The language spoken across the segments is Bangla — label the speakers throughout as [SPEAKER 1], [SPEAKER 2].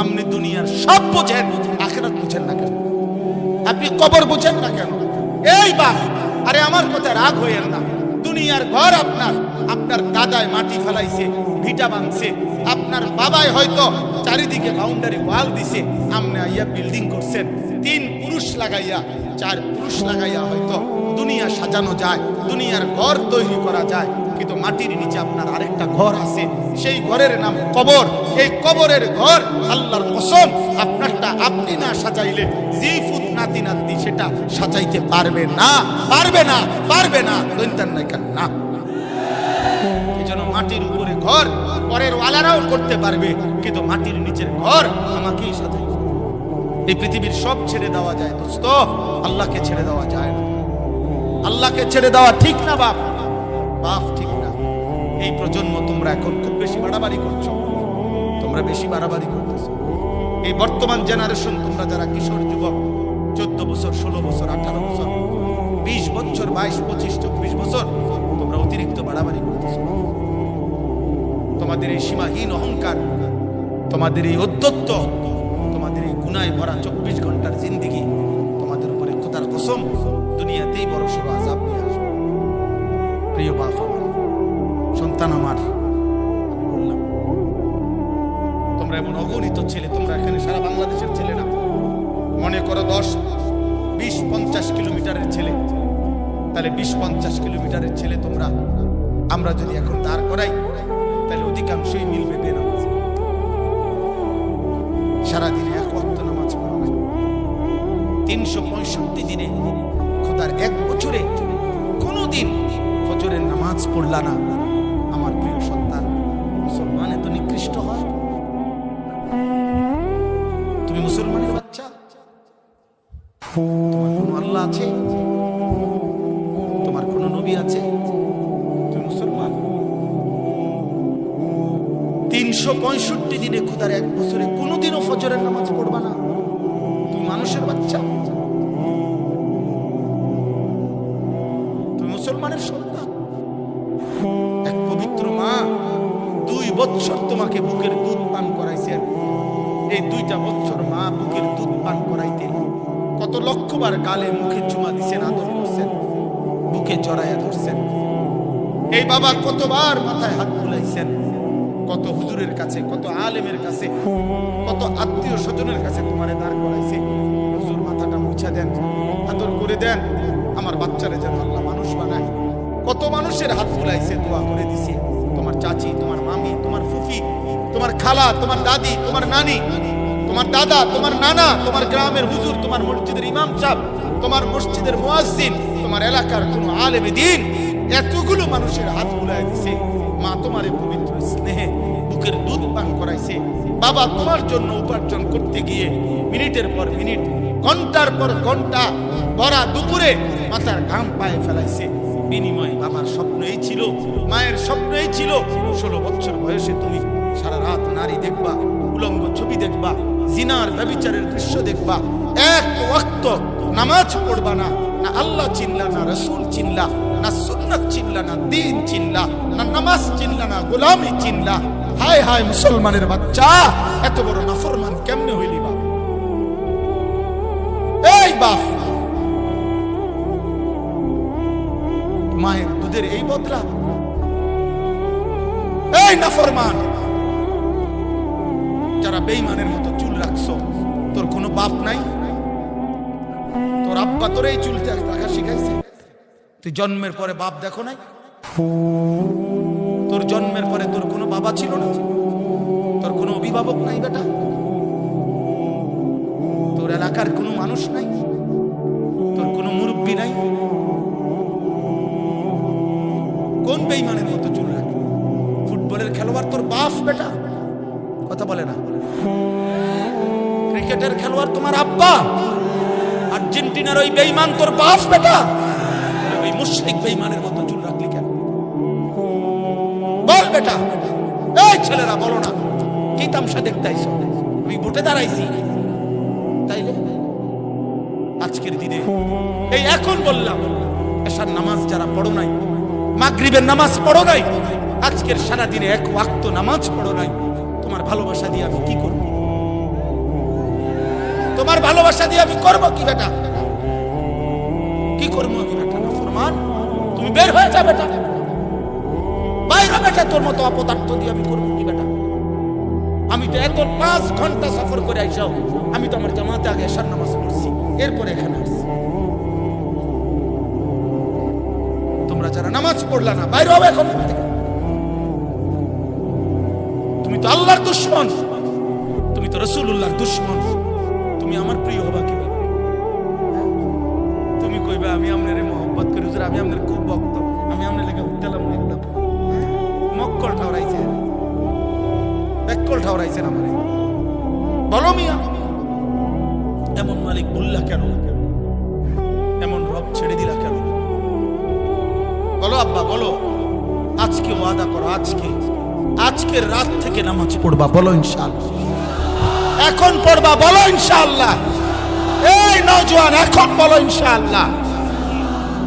[SPEAKER 1] আপনি দুনিয়ার সব বোঝেন, আখেরাত বুঝেন না কেন? আপনি কবর বুঝেন না কেন? এই বাপ, আরে আমার কথা রাগ হইয়েন না। দুনিয়ার ঘর আপনার আপনার দাদায় মাটি ফেলাইছে, ভিটা ভাঙছে। আপনার বাবাই হয়তো চারিদিকে বাউন্ডারি ওয়াল দিছে। আপনি আইয়া বিল্ডিং করছেন। তিন পুরুষ লাগাইয়া, চার পুরুষ লাগাইয়া হয়তো দুনিয়া সাজানো যায়, দুনিয়ার ঘর তৈরি করা যায়, কিন্তু মাটির নিচে আপনার আরেকটা ঘর আছে। সেই ঘরের নাম কবর। এই কবরের ঘর আল্লাহর কসম, আপনারটা আপনি না সাজাইলে জি ফুত নাতি নাতি সেটা সাজাইতে পারবে না। পারবে না পারবে না। দৈন্তান নাই কেন না মাটির উপরে ঘর পরের ওয়ালারাও করতে পারবে, কিন্তু মাটির নিচের ঘর আমাকেই সাজাইতে হবে। এই পৃথিবীর সব ছেড়ে দেওয়া যায়, দোস্ত। আল্লাহকে ছেড়ে দেওয়া যায় না। আল্লাহকে ছেড়ে দেওয়া ঠিক না, বাপ? বাপ ঠিক না। এই প্রজন্ম তোমরা এখন খুব বেশি বাড়াবাড়ি করছ। তোমরা বেশি বাড়াবাড়ি করতেছো। এই বর্তমান জেনারেশন তোমরা যারা কিশোর যুবক, চোদ্দ বছর, ষোলো বছর, আঠারো বছর, বিশ বছর, বাইশ, পঁচিশ, চব্বিশ বছর তোমরা অতিরিক্ত বাড়াবাড়ি করতেছো। তোমাদের এই সীমাহীন অহংকার, তোমাদের এই অধ্যত্ত, তোমাদের এই গুনায় ভরা চব্বিশ ঘণ্টার জিন্দিগি কসম দুনিয়াতেই বড় সড়ো আজাব নিয়ে আসবে। প্রিয় বাপ আমার, সন্তান আমার, আমি বললাম, তোমরা এমন অগণিত ছেলে, তোমরা এখানে সারা বাংলাদেশের ছেলে না। মনে করো দশ, বিশ, পঞ্চাশ কিলোমিটারের ছেলে। তাহলে বিশ, পঞ্চাশ কিলোমিটারের ছেলে তোমরা। আমরা যদি এখন দাঁড় করাই, তাহলে অধিকাংশই মিলবে বেনামাজ। সারাদিনে এক তিনশো পঁয়ষট্টি দিনে খোদার এক বছরে কোনোদিন ফজরের নামাজ পড়লা না। আমার প্রিয় সন্তান, মুসলমান এত নিকৃষ্ট হয়? তুমি মুসলমানের বাচ্চা? তোমার কোনো আল্লাহ আছে? তোমার কোনো নবী আছে? তুমি মুসলমান? তিনশো পঁয়ষট্টি দিনে খুদার এক বছরে কোনোদিনও ফজরের নামাজ পড়বা না। তুমি মানুষের বাচ্চা? বছর তোমাকে বুকের দুধ পান করাইছেন। এই দুইটা বছর মা বুকের দুধ পান করাইতে কত লক্ষবার গালে মুখে চুমা দিছেন, আদর করছেন, বুকে জড়াইয়া ধরছেন। এই বাবা কতবার মাথায় হাত বুলাইছেন। কত হুজুরের কাছে, কত আলেমের কাছে, কত আত্মীয় স্বজনের কাছে তোমারে দাঁড় করাইছে। হুজুর মাথাটা মুছা দেন, আদর করে দেন। আমার বাচ্চারে যেন আল্লাহ মানুষ বানায়। কত মানুষের হাত বুলাইছে, দোয়া করে খালা, তোমার দাদি, তোমার নানি, তোমার দাদা, তোমার নানা, তোমার গ্রামের হুজুর, তোমার মসজিদের ইমাম সাহেব, তোমার মসজিদের মুয়াজ্জিন, তোমার এলাকার কোনো আলেমে দিন, এতগুলো মানুষের হাত বুলাই দিছে। মা তোমার পবিত্র স্নেহে বুকের দুধ পান করাইছে। বাবা তোমার জন্য উপার্জন করতে গিয়ে মিনিটের পর মিনিট, ঘণ্টার পর ঘণ্টা ভরা দুপুরে মাথার ঘাম পায়ে ফেলাইছে। বিনিময়ে বাবার স্বপ্ন এই ছিল, মায়ের স্বপ্ন এই ছিল, ষোলো বছর বয়সে তুমি সারা রাত নারী দেখবা, উলঙ্গ ছবি দেখবা, জিনার ব্যবিচারের দৃশ্য দেখবা। এক ওয়াক্ত নামাজ পড়বা না না আল্লাহ চিনলা, না রসুল চিনলা, না সুন্নত চিনলা, না দিন চিনলা, না নামাজ চিনলা, না গোলামি চিনলা। হায় হায় মুসলমানের বাচ্চা, এত বড় নাফরমান কেমনে হইলি বাপ? এই বাপ! মায়ের দুধের এই বদলা। এই নাফরমান! বেইমানের মতো চুল রাখছো? তোর কোনো বাপ নাই? তোর আব্বা তোর এই চুল রাখা শিখাইছে। তুই জন্মের পরে বাপ দেখো নাই? তোর জন্মের পরে তোর কোনো বাবা ছিল না? তোর কোনো অভিভাবক নাই বেটা? তোর এলাকার কোনো মানুষ নাই? তোর কোনো মুরব্বী নাই? কোন বেইমানের মতো চুল রাখে ফুটবলের খেলোয়াড় তোর বাপ বেটা? কথা বলে না। ক্রিকেটের খেলোয়াড় তোমার আব্বা। আর্জেন্টিনার ওই বেইমান তোর বাপ বেটা। ওই মুশরিক বেইমানের মতো চুল রাখলি কেন? বল বেটা। এই ছেলেরা, বলো না। কি তামসা দেখতে আমি ভোটে দাঁড়াইছি। তাইলে আজকের দিনে এই এখন বললাম এসার নামাজ যারা পড়ো নাই, মাগরিবের নামাজ পড়ো নাই, আজকের সারা দিনে এক ওয়াক্ত নামাজ পড়ো নাই। তোমার ভালোবাসা দিয়ে আমি কি করব? তোমার ভালোবাসা দিয়ে আমি করব কি বেটা? কি করব আমি বেটা? না, ফরমান, তুমি বের হয়ে যা বেটা। বাইরে বেটা, তোর মতো অপদার্থ দিয়ে আমি করব কি বেটা? আমি তো এত পাঁচ ঘণ্টা সফর করে আইসাও আমি তো আমার জামাতে আগে এসার নামাজ পড়ছি, এরপরে এখানে আসছি। তোমরা যারা নামাজ পড়লা না, বাইরে হবে এখন। তো আল্লাহর দুশ্মন। তুমি তো রসুল্লাহর দুশ্মন। তুমি আমার প্রিয় হবা হ্যাঁ? তুমি কইবা, আমি আপনার মোহব্বত করি, হুজুর, আমি আপনার খুব ভক্ত। আমি আপনার লেগে উঠতেলাম না একদম? মক্কল ঠাউরাইছে ব্যাককল ঠাউরাইছেন আমারে। বলো মিয়া, এমন মালিক বললা কেন এমন রব ছেড়ে দিলা কেন বলো আব্বা, বলো। আজকে ওয়াদা করো, আজকে। আজকের রাত থেকে নামাজ পড়বা, বলো ইনশাআল্লাহ। এখন পড়বা, বলো ইনশাআল্লাহ। এই নওজোয়ান, এখন বলো ইনশাআল্লাহ।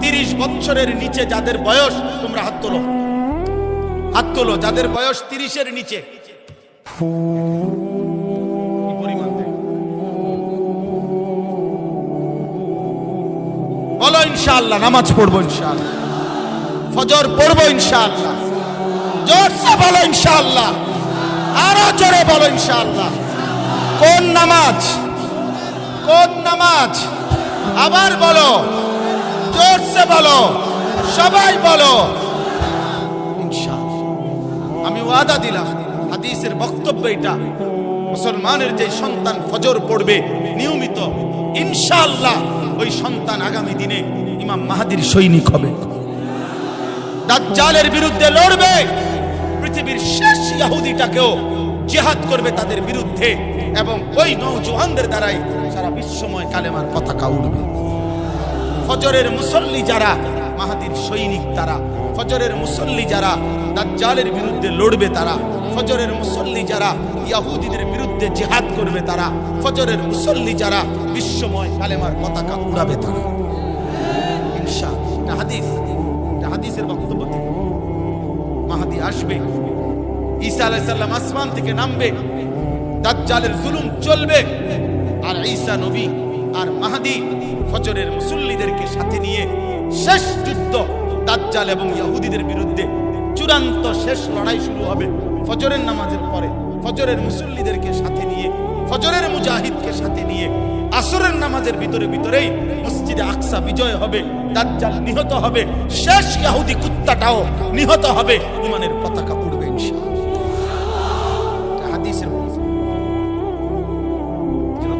[SPEAKER 1] তিরিশ বছরের নিচে যাদের বয়স, তোমরা হাত তোলো। হাত তোলো, যাদের বয়স তিরিশের নিচে? বলো ইনশাআল্লাহ, নামাজ পড়ব ইনশাআল্লাহ। ফজর পড়ব ইনশাআল্লাহ। জোরসে বলো ইনশাআল্লাহ। আরও জোরে বলো ইনশাআল্লাহ। কোন নামাজ? কোন নামাজ? আবার বলো। জোরসে বলো। সবাই বলো। আমি ওয়াদা দিলাম, হাদিসের বক্তব্য এটা। মুসলমানের যে সন্তান ফজর পড়বে, নিয়মিত, ইনশাআল্লাহ, ওই সন্তান আগামী দিনে ইমাম মাহাদির সৈনিক হবে। দাজ্জালের বিরুদ্ধে লড়বে। পৃথিবীর শেষ ইহুদিটাকেও জিহাদ করবে তাদের বিরুদ্ধে এবং ওই নওজোয়ানদের দ্বারাই সারা বিশ্বময় কালেমার পতাকা উঠবে ফজরের মুসল্লি যারা মাহাদির সৈনিক তারা, ফজরের মুসল্লি যারা দাজ্জালের বিরুদ্ধে লড়বে তারা, ফজরের মুসল্লি যারা ইয়াহুদিদের বিরুদ্ধে জেহাদ করবে তারা, ফজরের মুসল্লি যারা বিশ্বময় কালেমার পতাকা উড়াবে তারা। হাদিস। হাদিসের বক্তব্য। আসবে। ঈসা আলাইসাল্লাম আসমান থেকে নামবে। দাজ্জালের জুলুম চলবে। আর ঈসা নবী আর মাহাদি ফজরের মুসল্লিদেরকে সাথে নিয়ে শেষ যুদ্ধ দাজ্জাল এবং ইহুদিদের বিরুদ্ধে চূড়ান্ত শেষ লড়াই শুরু হবে ফজরের নামাজের পরে। ফজরের মুসল্লিদেরকে সাথে নিয়ে, ফজরের মুজাহিদকে সাথে নিয়ে আসরের নামাজের ভিতরে ভিতরেই মসজিদে আকসা বিজয় হবে, দাজ্জাল নিহত হবে, শেষ ইহুদি কুত্তাটাও নিহত হবে ইমানের পতাকা উড়বে হাদিসের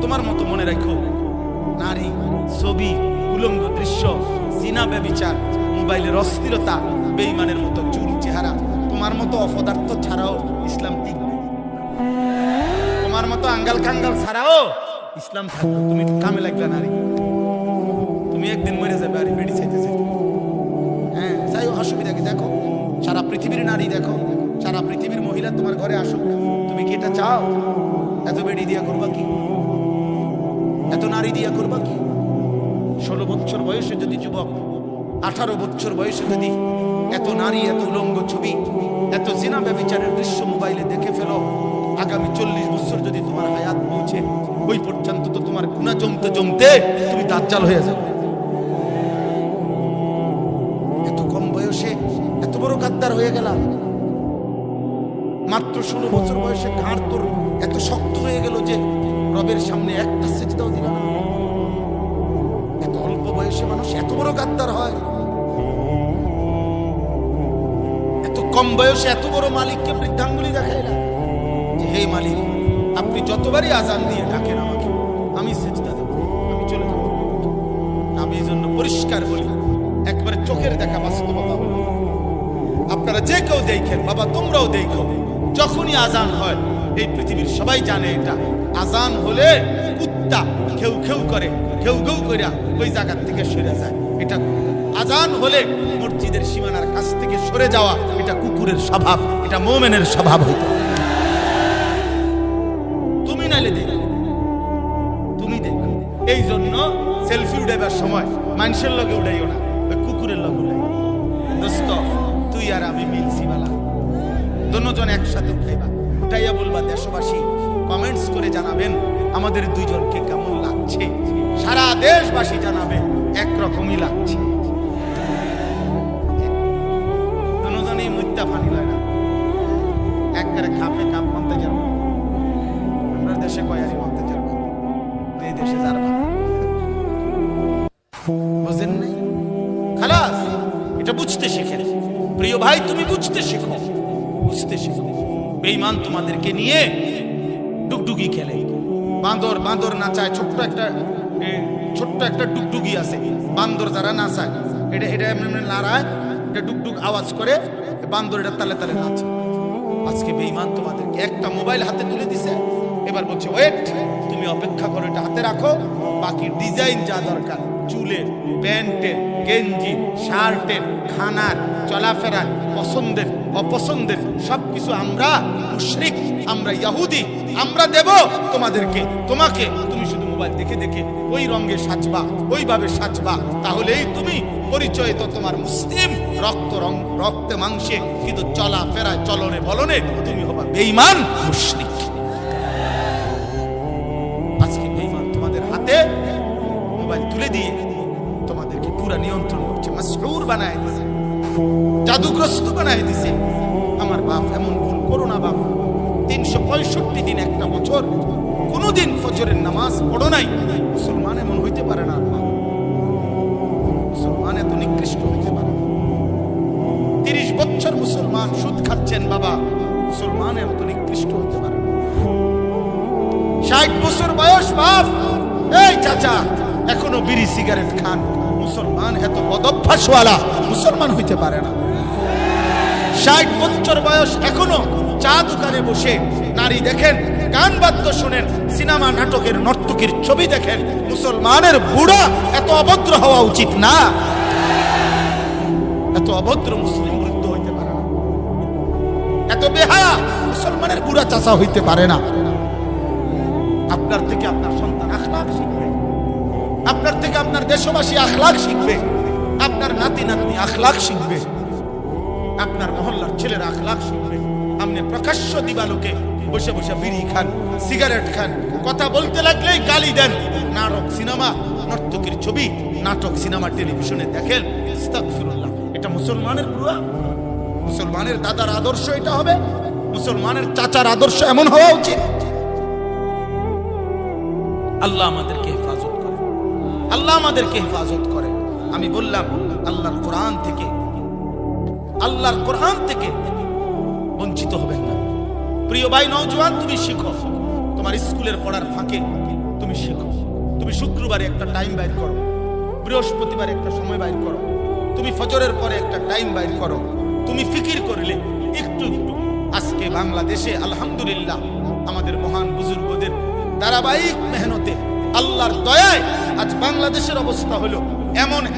[SPEAKER 1] তোমার মতো মনে রাখো, নারী, ছবি, উলঙ্গ দৃশ্য সিনা ব্যবিচার, মোবাইলের অস্থিরতা বেইমানের মতো চুল চেহারা, তোমার মতো অপদার্থ ছাড়াও ইসলাম টিকবে। তোমার মতো আঙ্গাল কাঙ্গাল ছাড়াও ইসলাম থাকবে তুমি কামে লাগবে নারী তুমি একদিন মরে যাবে আর বেড়ি চাইতেছে হ্যাঁ যাই অসুবিধা কি? দেখো, সারা পৃথিবীর নারী, দেখো, সারা পৃথিবীর মহিলা তোমার ঘরে আসুক। তুমি কি এটা চাও? এত বেড়ি দিয়া করবা কি? এত নারী দিয়া করবা কি? ষোলো বছর বয়সে যদি যুবক, আঠারো বছর বয়সে যদি এত নারী, এত উলঙ্গ ছবি, এত জিনা ব্যবচারের দৃশ্য মোবাইলে দেখে ফেলো, আগামী চল্লিশ বছর যদি তোমার হায়াত পৌঁছে জমতে জমতে তুমি দাজ্জাল হয়ে যাবে। এত কম বয়সে এত বড় গাদ্দার হয়ে গেলাম। মাত্র ষোলো বছর বয়সে ঘাড় তোর এত শক্ত হয়ে গেল যে রবের সামনে একটা সেজদাও দিল না এত অল্প বয়সে মানুষ এত বড় গাদ্দার হয়। এত কম বয়সে এত বড় মালিককে বৃদ্ধাঙ্গুলি দেখাইলা যে হে মালিক, আপনি যতবারই আজান দিয়ে ডাকেন আমাকে আমি সেজদা দেব, আমি চলে যাব। আমি এই জন্য পরিষ্কার বলি, একবারে চোখের দেখা বাস্তবতা বলি। আপনারা যে কেউ দেখেন, বাবা, তোমরাও দেখো, যখনই আজান হয়, এই পৃথিবীর সবাই জানে এটা। আজান হলে কুত্তা খেউ খেউ করে খেউ খেউ কইরা ওই জায়গার থেকে সরে যায়। এটা আজান হলে মসজিদের সীমানার কাছ থেকে সরে যাওয়া, এটা কুকুরের স্বভাব, এটা মোমেনের স্বভাব হইতো সেলফি উঠাইবার সময় মানুষের লগে উঠাইও না কুকুরের লগে উঠাই দোস্ত, তুই আর আমি মিলছি বালা। দুজন একসাথে উঠাইবা উঠাইয়া বলবা, দেশবাসী কমেন্টস করে জানাবেন আমাদের দুইজনকে কেমন লাগছে। সারা দেশবাসী জানাবে, একরকমই লাগছে। ফানি লাগে না। যাব আমরা দেশে কয়ারি মানতে যাব এই দেশে যারবা ভাই, তুমি বুঝতে শিখো। বুঝতে শিখো। বেঈমান তোমাদেরকে নিয়ে ডুগডুগি খেলে। বান্দর বান্দর নাচায় ছোট্ট একটা ছোট্ট একটা ডুগডুগি আছে। বান্দর যারা নাচায় এটা এটা এমনি নাড়ায় এটা ডুগডুগ আওয়াজ করে, বান্দর এটা তালে তালে নাচে। আজকে বেঈমান তোমাদেরকে একটা মোবাইল হাতে তুলে দিছে। এবার বলছে, ওয়েট, তুমি অপেক্ষা করো, এটা হাতে রাখো। বাকি ডিজাইন যা দরকার চুলের প্যান্টের, গেঞ্জি, শার্টের, খানার, চলাফেরার, পছন্দের, অপছন্দের সবকিছু আমরা মুশরিক, আমরা ইয়াহুদি, আমরা দেব তোমাদেরকে। তোমাকে তুমি শুধু মোবাইল দেখে দেখে ওই রঙে সাজবা, ওইভাবে সাজবা, তাহলেই তুমি পরিচয় তো তোমার মুসলিম রক্ত রং, রক্তে মাংসে, কিন্তু চলা ফেরায় চলনে বলনে তুমি হবা বেঈমান মুশরিক। আজকে বেঈমান তোমাদের হাতে তুলে দিয়ে তোমাদেরকে পুরা নিয়ন্ত্রণ করছে মাসরুর বানায় দিছে, জাদুগ্রস্ত বানায় দিছে। আমার বাপ এমন ভুল করো না বাপ। তিনশো পঁয়ষট্টি দিন একটা বছর, কোনোদিন ফজরের নামাজ পড়ো নাই। মুসলমান এমন হইতে পারে না। মুসলমান এত নিকৃষ্ট হইতে পারে তিরিশ বছর মুসলমান সুদ খাচ্ছেন বাবা। মুসলমান এত নিকৃষ্ট হইতে পারে ষাট বছর বয়স বাপ। এই চাচা। এখনও বিড়ি সিগারেট খান। মুসলমান এত বদভ্যাসওয়ালা, মুসলমান হইতে পারে না। ষাট বছর বয়স এখনও চা দোকানে বসে নারী দেখেন, গান বাদ্য শুনেন, সিনেমা নাটকের নর্তকীর ছবি দেখেন। মুসলমানের বুড়া এত অভদ্র হওয়া উচিত না। এত অভদ্র মুসলিম বৃদ্ধ হইতে পারে না। এত বেহায়া মুসলমানের বুড়া চাচা হইতে পারে না। আপনার থেকে আপনার আপনার থেকে আপনার দেশবাসী আখলাক শিখবে। আপনার নাতি নাতনি আখলাক শিখবে। আপনার মহল্লার ছেলেরা আখলাক শিখবে। আপনি প্রকাশ্য দিবালোকে বসে বসে বিড়ি খান, সিগারেট খান, কথা বলতে লাগলেই গালি দেন। নাটক সিনেমা, নর্তকীর ছবি, নাটক সিনেমা টেলিভিশনে দেখেন। এটা মুসলমানের পুরা মুসলমানের দাদার আদর্শ এটা হবে? মুসলমানের চাচার আদর্শ এমন হওয়া উচিত? আল্লাহ আমাদেরকে আল্লাহ আমাদেরকে হেফাজত করে আমি বললাম, আল্লাহর কোরআন থেকে, আল্লাহর কোরআন থেকে বঞ্চিত হবেন না। প্রিয় ভাই নওজোয়ান, তুমি শিখো। তোমার স্কুলের পড়ার ফাঁকে তুমি শিখো। তুমি শুক্রবারে একটা টাইম বাইর করো। বৃহস্পতিবার একটা সময় বাইর করো। তুমি ফজরের পরে একটা টাইম বাইর করো। তুমি ফিকির করলে একটু একটু। আজকে বাংলাদেশে আলহামদুলিল্লাহ, আমাদের মহান বুজুর্গদের ধারাবাহিক মেহনতে আল্লাহর দয়ায় আজ বাংলাদেশের অবস্থা হলো এমন এক